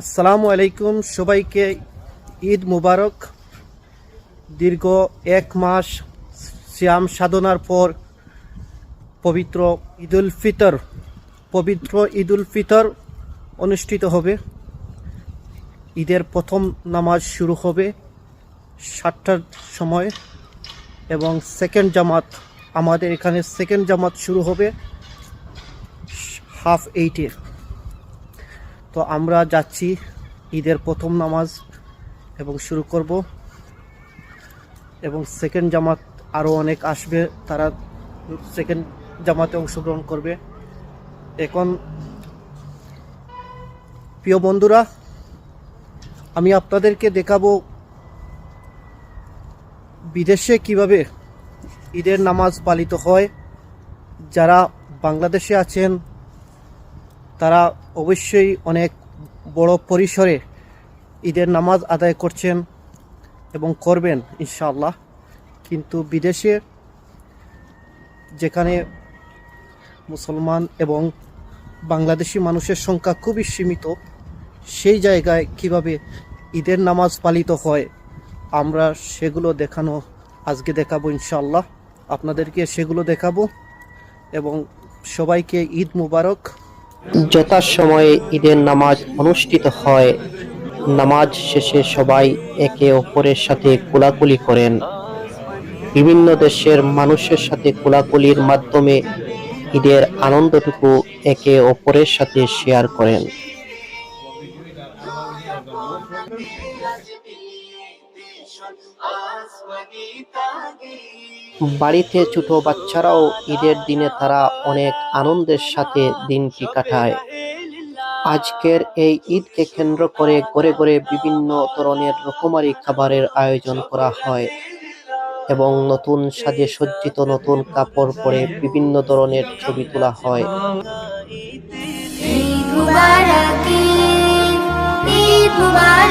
আসসালামু আলাইকুম, সবাইকে ঈদ মুবারক। দীর্ঘ এক মাস শ্যাম সাধনার পর পবিত্র ঈদুল ফিতর, পবিত্র ঈদুল ফিতর অনুষ্ঠিত হবে। ঈদের প্রথম নামাজ শুরু হবে সাতটার সময় এবং সেকেন্ড জামাত, আমাদের এখানে সেকেন্ড জামাত শুরু হবে হাফ এইটে। তো আমরা যাচ্ছি ঈদের প্রথম নামাজ এবং শুরু করব। এবং সেকেন্ড জামাত আরও অনেক আসবে, তারা সেকেন্ড জামাতে অংশগ্রহণ করবে। এখন, প্রিয় বন্ধুরা, আমি আপনাদেরকে দেখাবো বিদেশে কীভাবে ঈদের নামাজ পালিত হয়। যারা বাংলাদেশে আছেন তারা অবশ্যই অনেক বড় পরিসরে ঈদের নামাজ আদায় করছেন এবং করবেন, ইনশাআল্লাহ। কিন্তু বিদেশে যেখানে মুসলমান এবং বাংলাদেশি মানুষের সংখ্যা খুবই সীমিত, সেই জায়গায় কীভাবে ঈদের নামাজ পালিত হয়, আমরা সেগুলো দেখানো, আজকে দেখাবো, ইনশাআল্লাহ। আপনাদেরকে সেগুলো দেখাবো এবং সবাইকে ঈদ মুবারক যথাসময়ে ঈদের নামাজ অনুষ্ঠিত হয়। নামাজ শেষে সবাই একে অপরের সাথে কোলাকুলি করেন। বিভিন্ন দেশের মানুষের সাথে কোলাকুলির মাধ্যমে ঈদের আনন্দটুকু একে অপরের সাথে শেয়ার করেন। বাড়িতে ছোট বাচ্চারাও ঈদের দিনে তারা অনেক আনন্দের সাথে দিনটি কাটায়। আজকের এই ঈদকে কেন্দ্র করে ঘরে ঘরে বিভিন্ন ধরনের রকমারি খাবারের আয়োজন করা হয় এবং নতুন সাজে সজ্জিত নতুন কাপড় পরে বিভিন্ন ধরনের ছবি তোলা হয়। ঈদ মুবারক ঈদ, মুবারক।